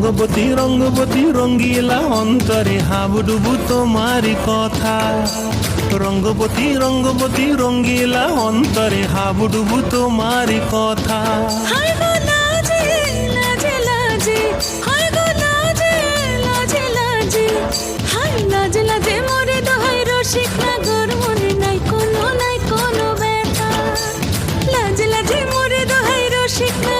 রঙ্গবতী রঙ্গবতী, রঙ্গিলা অন্তরে হাবুডুবু তোমারি কথা। রঙ্গবতী রঙ্গবতী, রঙ্গিলা অন্তরে হাবুডুবু তোমারি কথা। রসিক নাগর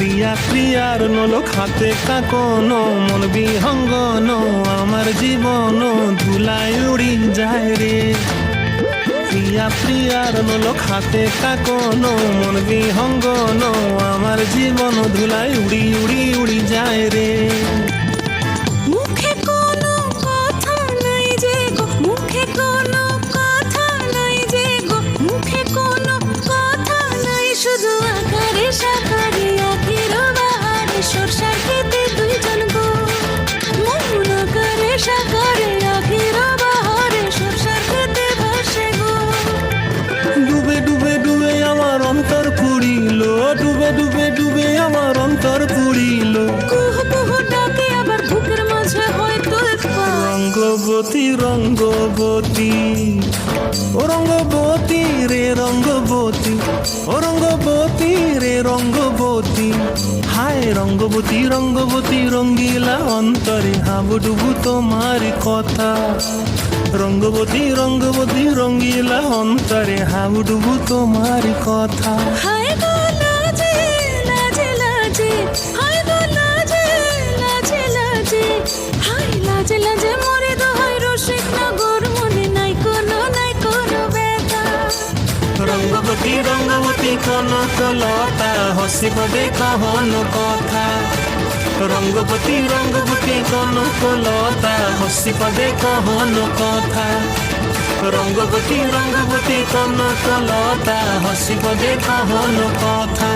ক্রিয়া ক্রিয়ার নল খাতে কাকন, মন বিহঙ্গন, আমার জীবন ধুলায় উড়ি যায় রে। প্রিয়া প্রিয়ার নল খাতে কাকন, মন বিহঙ্গন, আমার জীবন ধুলায় উড়ি উড়ি উড়ি যায় রে। অন্তর পুড়িল কুহ কুহ ডাকে আবার বুকের মাঝে হয়তো পা। রঙ্গবতী রঙ্গবতী। ও রঙ্গবতী রে রঙ্গবতী ও রঙ্গবতী রে রঙ্গবতী। হায় রঙ্গবতী রঙ্গবতী রঙ্গিলা অন্তরে হাবুডুবু তোমার কথা। রঙ্গবতী রঙ্গবতী রঙ্গিলা অন্তরে হাবুডুবু তোমার কথা। হায় লাজে লাজে মরে দোহাই রসিক নগর, মনে নাই কোনো নাই কোনো ব্যথা। রঙ্গবতী রঙ্গবতী কনক লতা হসিব দেখহন কথা। রঙ্গবতী রঙ্গবতী কনক লতা হসিব দেখহন কথা। রঙ্গবতী রঙ্গবতী কনক লতা হসিব দেখহন কথা।